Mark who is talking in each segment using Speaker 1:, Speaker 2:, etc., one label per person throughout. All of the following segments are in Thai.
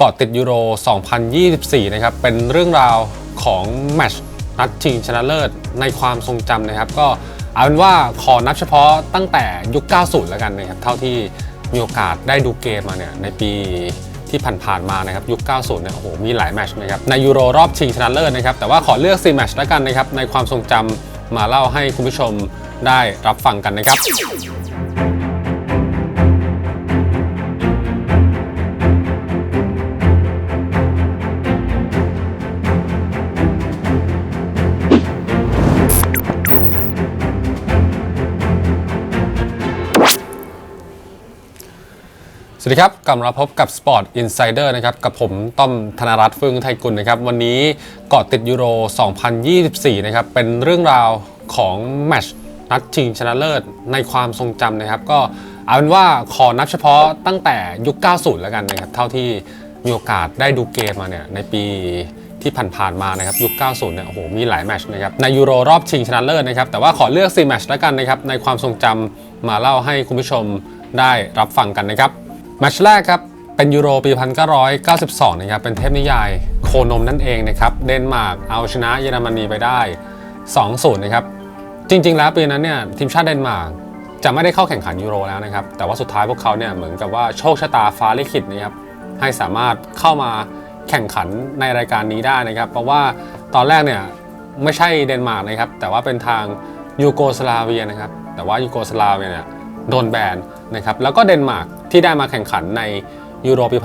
Speaker 1: เกาะติดยูโร 2024 นะครับ เป็นเรื่องราวของแมชนัดชิงชนะเลิศในความทรงจำนะครับ ก็เอาเป็นว่าขอนับเฉพาะตั้งแต่ยุค 90 แล้วกันนะครับ เท่าที่มีโอกาสได้ดูเกมมาเนี่ยในปีที่ผ่านๆมานะครับ ยุค 90 เนี่ย โอ้โห มีหลายแมชนะครับ ในยูโรรอบชิงชนะเลิศนะครับ แต่ว่าขอเลือก 4 แมชแล้วกันนะครับ ในความทรงจำมาเล่าให้คุณผู้ชมได้รับฟังกันนะครับ สวัสดีครับ กลับมาพบกับ Sport Insider นะครับ กับผมต้อมธนรัตน์ฟึ่งไทยกุลนะครับ วันนี้เกาะติดยูโร 2024 นะครับ เป็นเรื่องราวของแมชนัดชิงชนะเลิศในความทรงจำนะครับ ก็เอาเป็นว่าขอนับเฉพาะตั้งแต่ยุค 90 แล้วกันนะครับ เท่าที่มีโอกาสได้ดูเกมมาเนี่ยในปีที่ผ่านๆมานะครับยุค 90 เนี่ยโอ้โหมีหลายแมชนะครับในยูโรรอบชิงชนะเลิศนะครับแต่ว่าขอเลือก 4 แมชแล้วกันนะครับในความทรงจำมาเล่าให้คุณผู้ชมได้รับฟังกันนะครับ มตช์แรกครับ เป็นยูโรปี 1992 นะครับ เป็นเทพนิยายโคนมนั่นเองนะครับ เดนมาร์กเอาชนะเยอรมนีไปได้ 2-0 นะครับ จริง ๆ แล้วปีนั้นเนี่ยทีมชาติเดนมาร์กจะไม่ได้เข้าแข่งขันยูโรแล้วนะครับ แต่ว่าสุดท้ายพวกเขาเนี่ยเหมือนกับว่าโชคชะตาฟ้าลิขิตนะครับให้สามารถเข้ามาแข่งขันในรายการนี้ได้นะครับ เพราะว่าตอนแรกเนี่ยไม่ใช่เดนมาร์กนะครับ แต่ว่าเป็นทางยูโกสลาเวียนะครับ แต่ว่ายูโกสลาเวียเนี่ยโดนแบน นะครับแล้วก็เดนมาร์กที่ได้มาแข่งขันในยูโรปี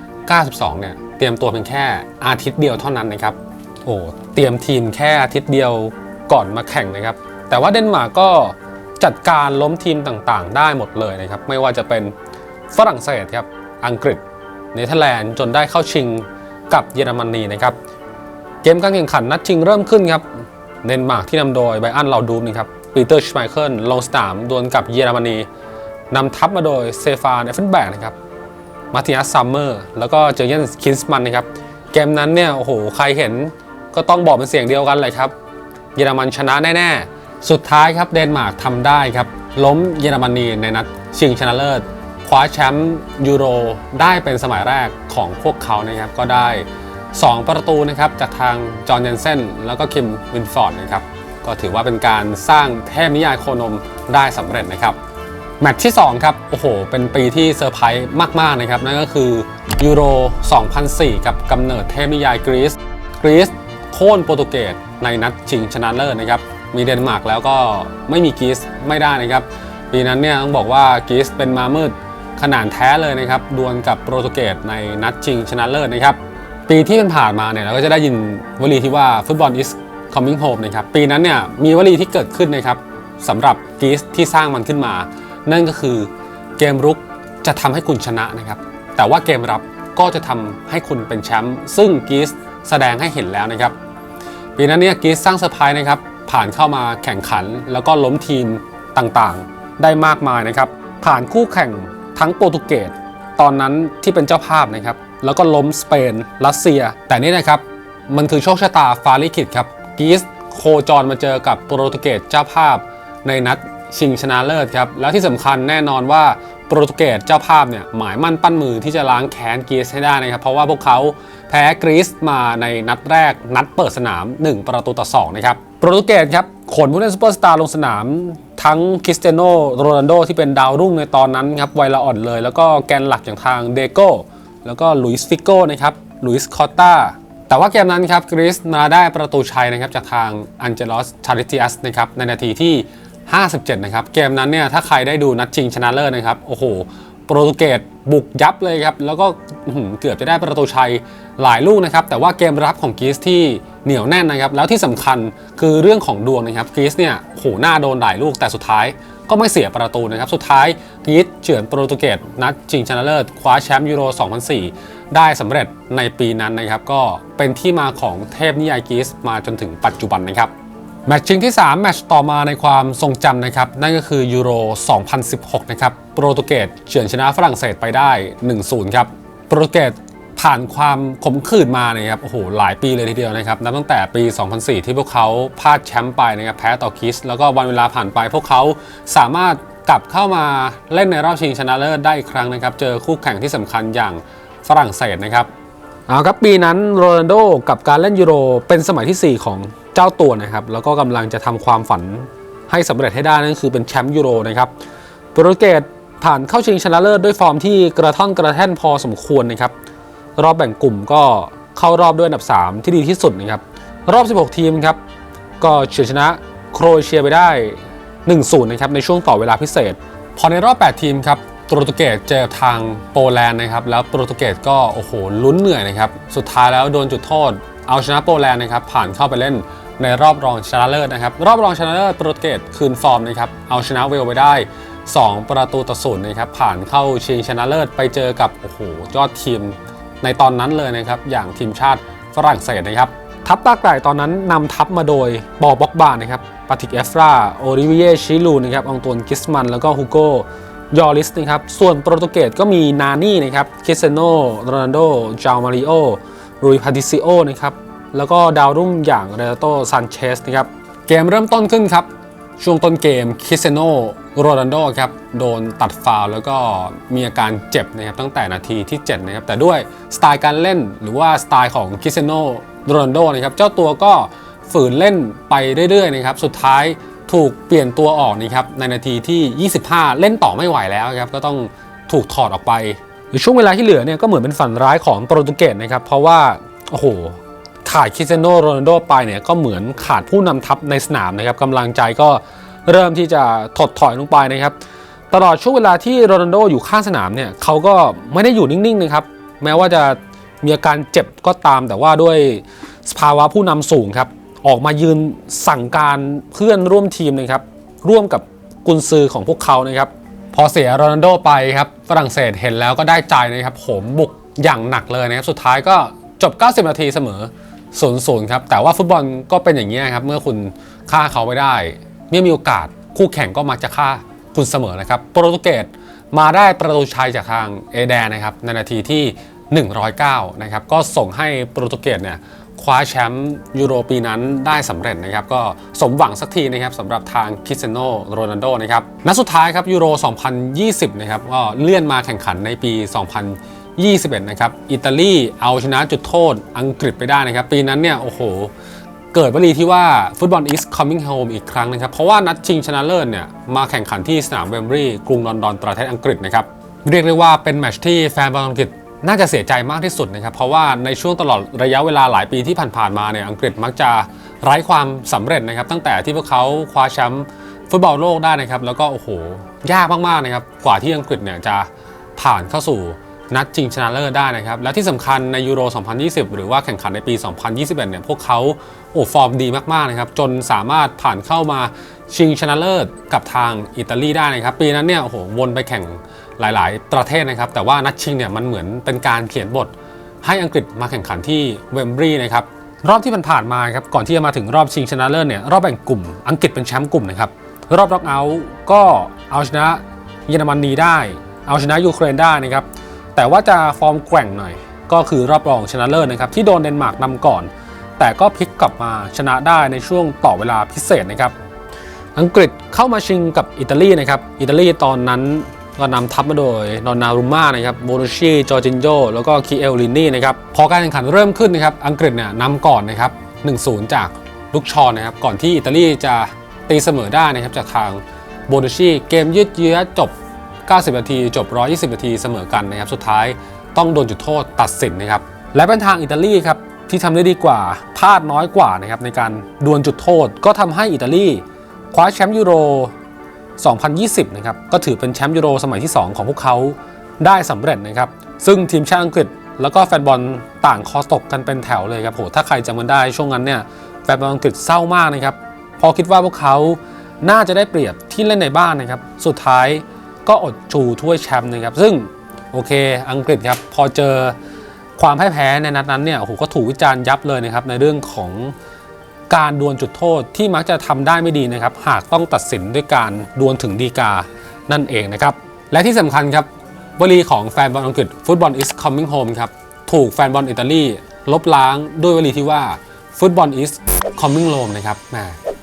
Speaker 1: 1992 เนี่ยเตรียมตัวเพียงแค่อาทิตย์เดียวเท่านั้นนะครับโอ้เตรียมทีมแค่อาทิตย์เดียวก่อนมาแข่งนะครับ แต่ว่าเดนมาร์กก็จัดการล้มทีมต่างๆ ได้หมดเลยนะครับ ไม่ว่าจะเป็นฝรั่งเศสครับอังกฤษเนเธอร์แลนด์จนได้เข้าชิงกับเยอรมนีนะครับเกมการแข่งขันนัดชิงเริ่มขึ้นครับเดนมาร์กที่นำโดยไบอันลาดูมนะครับปีเตอร์ชไมเคิลลงสนามดวลกับเยอรมนี นำทัพมาโดยเซฟานเอฟเฟนแบกนะครับมาติอัสซัมเมอร์แล้วก็เจอร์เยนคินส์มันนะครับ เกมนั้นเนี่ย โอ้โห ใครเห็นก็ต้องบอกเป็นเสียงเดียวกันเลยครับ เยอรมันชนะแน่ๆ สุดท้ายครับเดนมาร์กทำได้ครับ ล้มเยอรมนีในนัดชิงชนะเลิศ คว้าแชมป์ยูโรได้เป็นสมัยแรกของพวกเขานะครับ ก็ได้ 2 ประตูนะครับ จากทางจอห์นเยนเซนแล้วก็คิมวินฟอร์ดนะครับ ก็ถือว่าเป็นการสร้างเทพนิยายโคนมได้สำเร็จนะครับ แมตช์ที่ 2 ครับ โอ้โห เป็นปีที่เซอร์ไพรส์มาก ๆ นะครับ นั่นก็คือยูโร 2004 กับกำเนิดเทพนิยายกรีซกรีซโค่นโปรตุเกสในนัดชิงชนะเลิศนะครับ มีเดนมาร์กแล้วก็ไม่มีกรีซไม่ได้นะครับ ปีนั้นเนี่ยต้องบอกว่ากรีซเป็นมามืดขนาดแท้เลยนะครับ ดวลกับโปรตุเกสในนัดชิงชนะเลิศนะครับ ปีที่ผ่านมาเนี่ยเราก็จะได้ยินวลีที่ว่าฟุตบอล is coming home นะครับ ปีนั้นเนี่ยมีวลีที่เกิดขึ้นนะครับสำหรับกรีซที่สร้างมันขึ้นมา นั่นก็คือเกมรุกจะทำให้คุณชนะนะครับ แต่ว่าเกมรับก็จะทำให้คุณเป็นแชมป์ซึ่งกรีซแสดงให้เห็นแล้วนะครับ ปีนั้นเนี่ยกรีซสร้างเซอร์ไพรส์นะครับ ผ่านเข้ามาแข่งขันแล้วก็ล้มทีมต่างๆ ได้มากมายนะครับ ผ่านคู่แข่งทั้งโปรตุเกสตอนนั้นที่เป็นเจ้าภาพนะครับ แล้วก็ล้มสเปน รัสเซีย แต่นี่นะครับ มันคือโชคชะตาฟาลิขิตครับกรีซโคจรมาเจอกับโปรตุเกสเจ้าภาพในนัด ชิงชนะเลิศครับ แล้วที่สำคัญแน่นอนว่าโปรตุเกสเจ้าภาพเนี่ยหมายมั่นปั้นมือที่จะล้างแค้นกรีซให้ได้นะครับ เพราะว่าพวกเขาแพ้กรีซมาในนัดแรกนัดเปิดสนาม 1 ประตูต่อ 2 นะครับโปรตุเกสครับขนผู้เล่นซูเปอร์สตาร์ลงสนามทั้งคริสเตียโนโรนัลโดที่เป็นดาวรุ่งในตอนนั้นครับวัยละอ่อนเลย แล้วก็แกนหลักอย่างทางเดโก้แล้วก็ลุยส์ฟิโก้นะครับลุยส์คอตตาแต่ว่าเกมนั้นครับกรีซมาได้ประตูชัยนะครับจากทางอันเจลอสชาริติอัสนะครับในนาทีที่ 57 นะครับ เกมนั้นเนี่ยถ้าใครได้ดูนัดชิงชนะเลิศนะครับ โอ้โห โปรตุเกสบุกยับเลยครับ แล้วก็เกือบจะได้ประตูชัยหลายลูกนะครับ แต่ว่าเกมรับของกรีซที่เหนียวแน่นนะครับ แล้วที่สำคัญคือเรื่องของดวงนะครับกรีซเนี่ยโอ้โหหน้าโดนหลายลูกแต่สุดท้ายก็ไม่เสียประตูนะครับ สุดท้ายกรีซเฉือนโปรตุเกสนัดชิงชนะเลิศคว้าแชมป์ยูโร 2004 ได้สำเร็จในปีนั้นนะครับ ก็เป็นที่มาของเทพนิยายกรีซมาจนถึงปัจจุบันนะครับ แมตช์ชิงที่ 3 แมตช์ต่อมาในความทรงจำนะครับ นั่นก็คือยูโร 2016 นะครับ โปรตุเกสเฉือนชนะฝรั่งเศสไปได้ 1-0 ครับ โปรตุเกสผ่านความขมขื่นมานะครับโอ้โหหลายปีเลยทีเดียวนะครับนับตั้งแต่ปี 2004 ที่พวกเขาพลาดแชมป์ไปนะครับแพ้ต่อคิส แล้วก็วันเวลาผ่านไป พวกเขาสามารถกลับเข้ามาเล่นในรอบชิงชนะเลิศได้อีกครั้งนะครับ เจอคู่แข่งที่สำคัญอย่างฝรั่งเศสนะครับ เอาครับปีนั้นโรนัลโดกับการเล่นยูโรเป็นสมัยทีสี่4 ของเจ้าตัวนะครับ แล้วก็กำลังจะทำความฝันให้สำเร็จให้ได้นั่นคือเป็นแชมป์ยูโรนะครับโปรตุเกสผ่านเข้าชิงชนะเลิศด้วยฟอร์มที่กระท่อนกระแท่นพอสมควรนะครับ รอบแบ่งกลุ่มก็เข้ารอบด้วยอันดับ 3 ที่ดีที่สุดนะครับ รอบ 16 ทีมครับ ก็เฉือนชนะโครเอเชียไปได้ 1-0 นะครับในช่วงต่อเวลาพิเศษ พอในรอบ 8 ทีมครับ โปรตุเกสเจอทางโปแลนด์นะครับ แล้วโปรตุเกสก็โอ้โหลุ้นเหนื่อยนะครับ สุดท้ายแล้วโดนจุดโทษ เอาชนะโปแลนด์นะครับ ผ่านเข้าไปเล่นในรอบรองชนะเลิศนะครับ รอบรองชนะเลิศโปรตุเกสคืนฟอร์มนะครับ เอาชนะเวลไปได้ 2 ประตูต่อศูนย์นะครับ ผ่านเข้าชิงชนะเลิศไปเจอกับโอ้โหยอดทีมในตอนนั้นเลยนะครับ อย่างทีมชาติฝรั่งเศสนะครับ ทัพตากไก่ตอนนั้นนำทัพมาโดยบอบ็อกบานะครับปาติกเอฟราโอริเวียชิลูนะครับองตวนกิสมันแล้วก็ฮูโก ยอริสนะครับ ส่วนโปรตุเกสก็มีนานี่นะครับคริสเซโนโรนัลโดจาวมาริโอรุยพาดิซิโอนะครับ แล้วก็ดาวรุ่งอย่างเรโตซานเชสนะครับ เกมเริ่มต้นขึ้นครับ ช่วงต้นเกมคริสเซโนโรนัลโดครับ โดนตัดฟาวแล้วก็มีอาการเจ็บนะครับ ตั้งแต่นาทีที่ 7 นะครับ แต่ด้วยสไตล์การเล่นหรือว่าสไตล์ของคริสเซโนโรนัลโดนะครับ เจ้าตัวก็ฝืนเล่นไปเรื่อยๆนะครับ สุดท้าย ถูกเปลี่ยนตัวออกนะครับในนาทีที่ 25 เล่นต่อไม่ไหวแล้วครับก็ต้องถูกถอดออกไปในช่วงเวลาที่เหลือเนี่ยก็เหมือนเป็นฝันร้ายของโปรตุเกสนะครับเพราะว่าโอ้โหขาดคริสเตียโนโรนัลโดไปเนี่ยก็เหมือนขาดผู้นำทัพในสนามนะครับกำลังใจก็เริ่มที่จะถดถอยลงไปนะครับ ตลอดช่วงเวลาที่โรนัลโดอยู่ข้างสนามเนี่ยเขาก็ไม่ได้อยู่นิ่งๆนะครับแม้ว่าจะมีอาการเจ็บก็ตามแต่ว่าด้วยสภาวะผู้นำสูงครับ ออกมายืนสั่งการเพื่อนร่วมทีมนะครับ ร่วมกับกุนซือของพวกเขานะครับ พอเสียโรนัลโดไปครับฝรั่งเศสเห็นแล้วก็ได้ใจนะครับโหมบุกอย่างหนักเลยนะครับ สุดท้ายก็จบ 90 นาทีเสมอ 0-0 ครับ แต่ว่าฟุตบอลก็เป็นอย่างนี้ครับ เมื่อคุณฆ่าเขาไม่ได้ เมื่อมีโอกาสคู่แข่งก็มักจะฆ่าคุณเสมอนะครับ โปรตุเกสมาได้ประตูชัยจากทางเอแดนนะครับในนาทีที่ 109 นะครับ ก็ส่งให้โปรตุเกสเนี่ย คว้าแชมป์ยูโรปีนั้นได้สำเร็จนะครับก็สมหวังสักทีนะครับสำหรับทางคริสเตียโนโรนัลโดนะครับนัดสุดท้ายครับยูโร 2020 นะครับก็เลื่อนมาแข่งขันในปี 2021 นะครับอิตาลีเอาชนะจุดโทษอังกฤษไปได้นะครับ ปีนั้นเนี่ยโอ้โหเกิดวลีที่ว่าฟุตบอล is coming home อีกครั้งนะครับ เพราะว่านัดชิงชนะเลิศเนี่ยมาแข่งขันที่สนามเวมบรีย์กรุงลอนดอนประเทศอังกฤษนะครับเรียกได้ว่าเป็นแมตช์ที่แฟนบอลอังกฤษ น่าจะเสียใจมากที่สุดนะครับ เพราะว่าในช่วงตลอดระยะเวลาหลายปีที่ผ่านๆมาเนี่ยอังกฤษมักจะไร้ความสำเร็จนะครับ ตั้งแต่ที่พวกเขาคว้าแชมป์ฟุตบอลโลกได้นะครับ แล้วก็โอ้โหยากมากๆนะครับ กว่าที่อังกฤษเนี่ยจะผ่านเข้าสู่นัดชิงชนะเลิศได้นะครับ และที่สำคัญในยูโร 2020 หรือว่าแข่งขันในปี 2021 เนี่ยพวกเขาโอ้ฟอร์มดีมากๆนะครับ จนสามารถผ่านเข้ามาชิงชนะเลิศกับทางอิตาลีได้นะครับ ปีนั้นเนี่ยโอ้โหวนไปแข่ง หลาย ๆ ประเทศนะครับ แต่ว่านัดชิงเนี่ยมันเหมือนเป็นการเขียนบทให้อังกฤษมาแข่งขันที่เวมบรีย์นะครับรอบที่มันผ่านมาครับก่อนที่จะมาถึงรอบชิงชนะเลิศเนี่ยรอบแบ่งกลุ่มอังกฤษเป็นแชมป์กลุ่มนะครับรอบน็อกเอาท์ก็เอาชนะเยอรมนีได้ เอาชนะยูเครนได้นะครับแต่ว่าจะฟอร์มแกว่งหน่อย ก็คือรอบรองชนะเลิศนะครับที่โดนเดนมาร์กนำก่อน แต่ก็พลิกกลับมาชนะได้ในช่วงต่อเวลาพิเศษนะครับอังกฤษเข้ามาชิงกับอิตาลีนะครับอิตาลีตอนนั้น ก็นำทัพมาโดยนอนนารุม่านะครับโบนุชีจอร์จินโยแล้วก็คีเอลลินนี่นะครับพอการแข่งขันเริ่มขึ้นนะครับอังกฤษเนี่ยนำก่อนนะครับ1-0 จากลูกชอนนะครับก่อนที่อิตาลีจะตีเสมอได้นะครับจากทางโบนุชีเกมยืดเยื้อจบ 90 นาที จบ 120 นาทีเสมอกันนะครับ สุดท้ายต้องโดนจุดโทษตัดสินนะครับ และเป็นทางอิตาลีครับ ที่ทำได้ดีกว่าพลาดน้อยกว่านะครับในการดวลจุดโทษ ก็ทำให้อิตาลีคว้าแชมป์ยูโร 2020 นะครับ ก็ถือเป็นแชมป์ยูโรสมัยที่ 2 ของพวกเขาได้สำเร็จนะครับ ซึ่งทีมชาติอังกฤษ แล้วก็แฟนบอลต่างคอตกกันเป็นแถวเลยครับโหถ้าใครจำกันได้ช่วงนั้นเนี่ยแฟนบอลอังกฤษเศร้ามากนะครับพอคิดว่าพวกเขาน่าจะได้เปรียบที่เล่นในบ้านนะครับ สุดท้ายก็อดชูถ้วยแชมป์นะครับ ซึ่งโอเคอังกฤษครับพอเจอความพ่ายแพ้ในนัดนั้นเนี่ยโอ้โหก็ถูกวิจารณ์ยับเลยนะครับในเรื่องของ การดวลจุดโทษที่มักจะทำได้ไม่ดีนะครับ หากต้องตัดสินด้วยการดวลถึงดีกานั่นเองนะครับ และที่สำคัญครับวลีของแฟนบอลอังกฤษฟุตบอล is coming home ครับถูกแฟนบอลอิตาลีลบล้างด้วยวลีที่ว่าฟุตบอล is coming home นะครับแม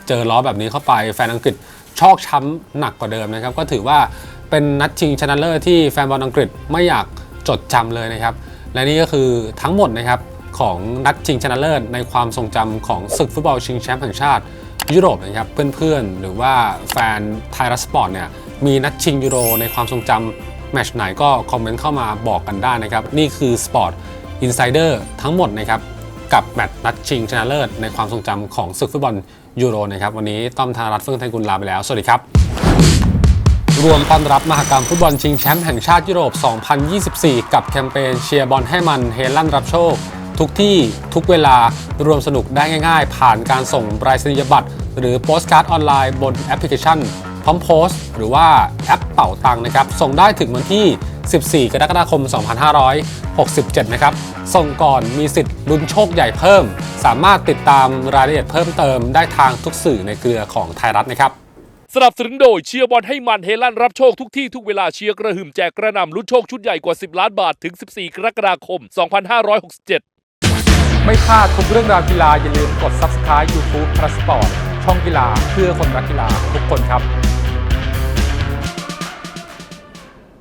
Speaker 1: เจอล้อแบบนี้เข้าไปแฟนอังกฤษชอกช้ำหนักกว่าเดิมนะครับ ก็ถือว่าเป็นนัดชิงชนะเลิศที่แฟนบอลอังกฤษไม่อยากจดจำเลยนะครับ และนี่ก็คือทั้งหมดนะครับ ของนัดชิงชนะเลิศในความทรงจำของศึกฟุตบอลชิงแชมป์แห่งชาติยุโรปนะครับเพื่อนๆ หรือว่าแฟนไทยรัฐสปอร์ตเนี่ยมีนัดชิงยูโรในความทรงจำแมตช์ไหนก็คอมเมนต์เข้ามาบอกกันได้นะครับ นี่คือสปอร์ตอินไซเดอร์ทั้งหมดนะครับกับแมตช์นัดชิงชนะเลิศในความทรงจำของศึกฟุตบอลยูโรนะครับวันนี้ต้อมธนรัตน์เฟื่องไทยกุลลาไปแล้ว สวัสดีครับ รวมต้อนรับมหกรรมฟุตบอลชิงแชมป์แห่งชาติยุโรป 2024 กับแคมเปญเชียร์บอลให้มันเฮลั่นรับโชค ทุกที่ทุกเวลารวมสนุกได้ง่ายๆ ผ่านการส่งรายศนียบัตร หรือโปสการ์ดออนไลน์บนแอปพลิเคชันพร้อมโพสต์ หรือว่าแอปเป่าตังนะครับ ส่งได้ถึงวันที่ 14 กรกฎาคม 2567 นะครับ ส่งก่อนมีสิทธิ์ลุ้นโชคใหญ่เพิ่ม สามารถติดตามรายละเอียดเพิ่มเติมได้ทางทุกสื่อในเครือของไทยรัฐนะครับ
Speaker 2: สนับสนุนโดยเชียร์บอลให้มันเฮลั่นรับโชคทุกที่ทุกเวลาเชียร์กระหึ่มแจกกระนำลุ้นโชคชุดใหญ่กว่า 10 ล้านบาทถึง 14 กรกฎาคม 2567
Speaker 3: ไม่พลาดทุกเรื่องราวกีฬาอย่าลืมกด Subscribe YouTube p l u s Sport ช่องกีฬาเพื่อคนรักกีฬาทุกคนครับ